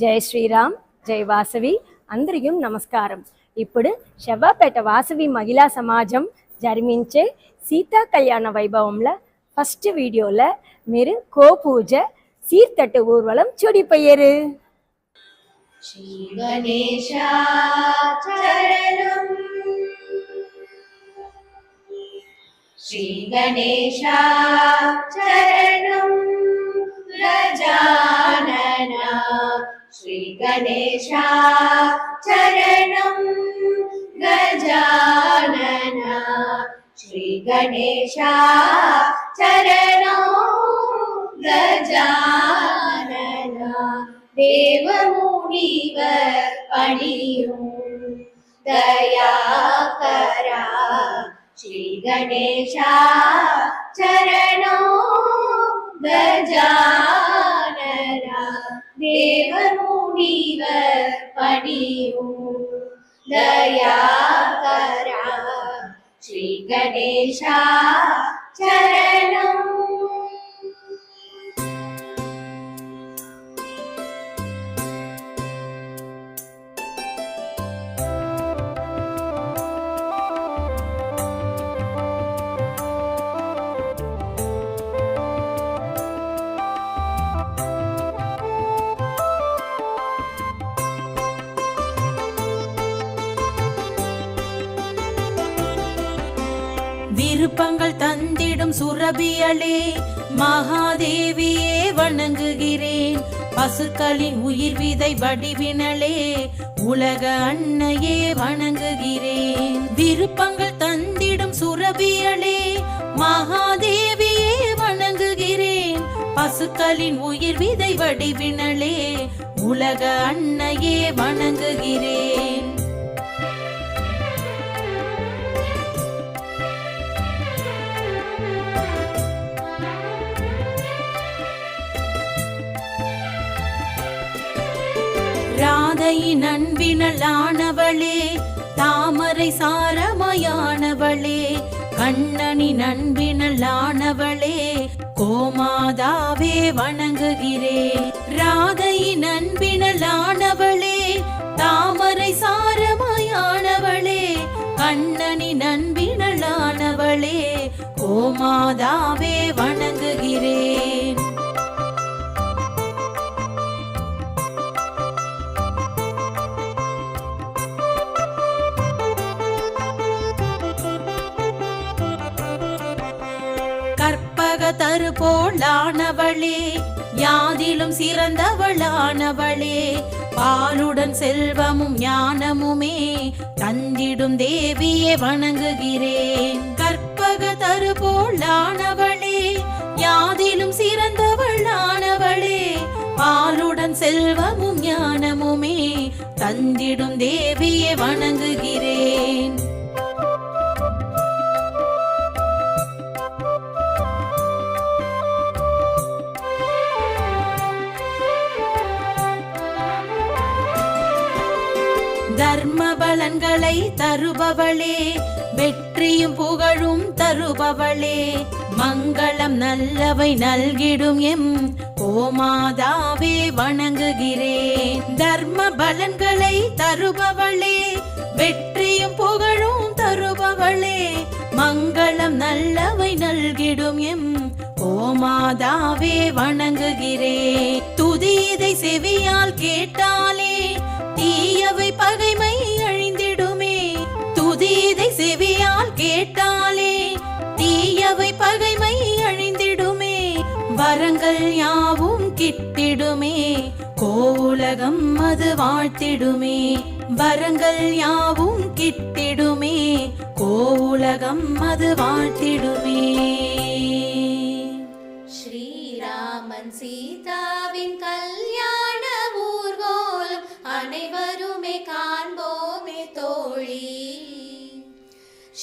జై శ్రీరామ్ జై వాసవి అందరికీ నమస్కారం ఇప్పుడు శవాపేట వాసవి మహిళా సమాజం జరిమించే సీతా కళ్యాణ వైభవంలో ఫస్ట్ వీడియోలో మీరు కోపూజ సీర్తట్టు ఊర్వలం చూడిపోయారు శ్రీ గణేశా చరణం శ్రీ గణేశా చరణం రజా गणेशा चरणं गजानन श्रीगणेशा चरणो गजानन देवमुनिव पणियु दयाकरा श्रीगणेशा चरणो गजानन देवमु മുനിവർ പണിയൂ ദയാകരാ ശ്രീ ഗണേശ ചരണം. விருப்பங்கள் தந்திடும் சுரபியலே மகாதேவியே வணங்குகிறேன். பசுக்களின் உயிர் விதை வடிவினலே உலக அன்னையே வணங்குகிறேன். விருப்பங்கள் தந்திடும் சுரபியலே மகாதேவியே வணங்குகிறேன். பசுக்களின் உயிர் விதை வடிவினலே உலக அன்னையே வணங்குகிறேன். ராதையின் அன்பினலானவளே தாமரை சாரமயானவளே கண்ணனின் அன்பினலானவளே கோமாதாவே வணங்குகிறே. ராதையின் அன்பினலானவளே தாமரை சாரமயானவளே கண்ணனின் அன்பினலானவளே கோமாதாவே போலானவளே யாதிலும் சிறந்தவளானவளே. பாலுடன் செல்வமும் ஞானமுமே தந்திடும் தேவியே வணங்குகிறேன். கற்பக தரு போலானவளே யாதிலும் சிறந்தவளானவளே. பாலுடன் செல்வமும் ஞானமுமே தந்திடும் தேவியே வணங்குகிறேன். தர்ம பலன்களை தருபவளே வெற்றியும் புகழும் தருபவளே. மங்களம் நல்லவை நல்கிடும் எம் ஓமாதாவே வணங்குகிறேன். தர்ம பலன்களை தருபவளே வெற்றியும் புகழும் தருபவளே. மங்களம் நல்லவை நல்கிடும் எம் ஓமாதாவே வணங்குகிறேன். துதியதை செவியால் கேட்டாலே பகைமை அழிந்திடுமே. துதியதை செவியால் கேட்டாலே தீயவை பகைமை அழிந்திடுமே. வரங்கள் யாவும் கிட்டிடுமே கோலகம் அது வாழ்த்திடுமே. வரங்கள் யாவும் கிட்டிடுமே கோலகம் அது வாழ்த்திடுமே. ஸ்ரீராமன் சீதாவின் கல்யாண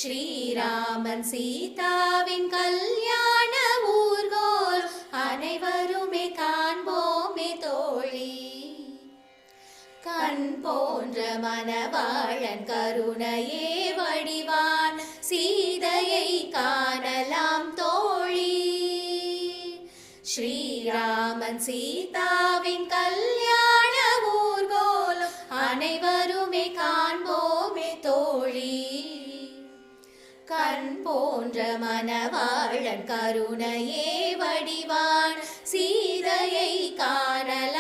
ஸ்ரீராமன் சீதாவின் கல்யாண ஊர்கோல் அனைவருமே காண்போமே தோழி. கண் போன்ற மனவாழன் கருணையே வடிவான் சீதையை காணலாம் தோழி. ஸ்ரீராமன் சீதாவின் கல்யாண ஊர்கோல் அனைவருமே காண்போம் போன்ற மனவாழன் கருணையே வடிவான். சீதையை காணல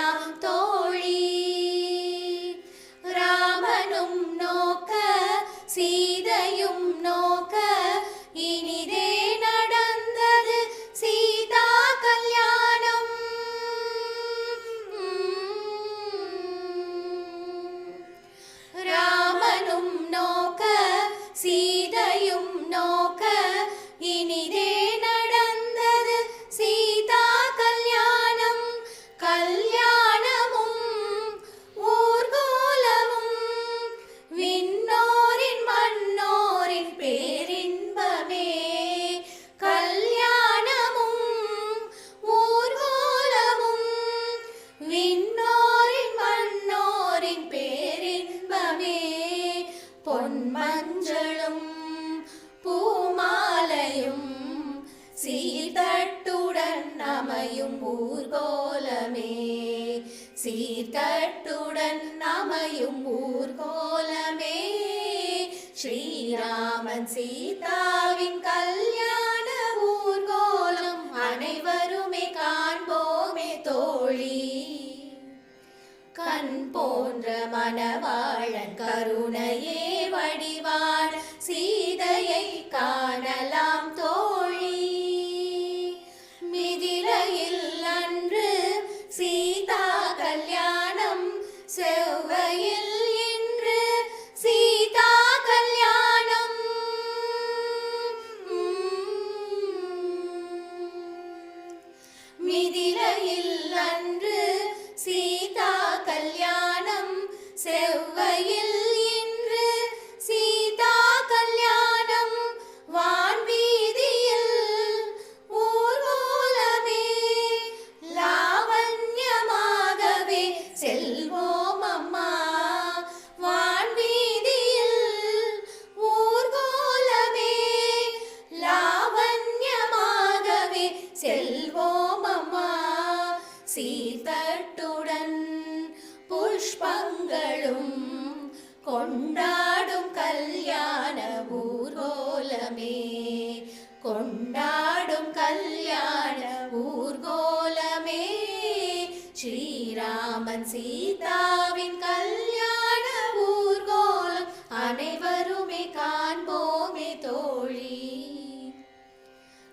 சீர்தட்டுடன் அமையும் ஊர்கோலமே. ஸ்ரீராமன் சீதாவின் கல்யாண ஊர்கோலம் அனைவருமே காண்போமே தோழி. கண் போன்ற மனவாழன் கருணையே வடிவான். சீதையை காணலாம். கல்யாணமே கொண்டாடும் கல்யாண ஊர்கோலமே. ஸ்ரீராமன் சீதாவின் கல்யாண ஊர்கோலம் அனைவருமே காண்போமே தோழி.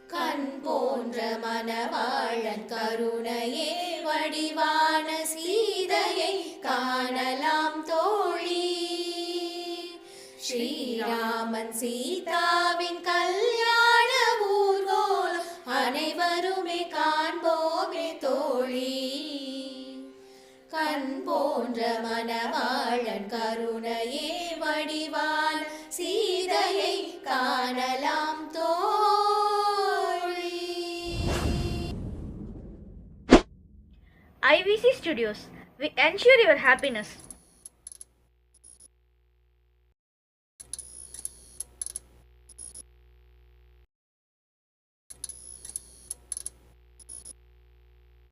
கண் போன்ற மனவாழன் கருணையே வடிவான சீதையை காணலாம் தோழி. ஸ்ரீராமன் சீதாவின் அனைவருமே காண்போமே தோழி. கண் போன்ற மனவாழன் கருணையே வடிவால் சீதையை காணலாம் தோழி. IVC studios We ensure your happiness.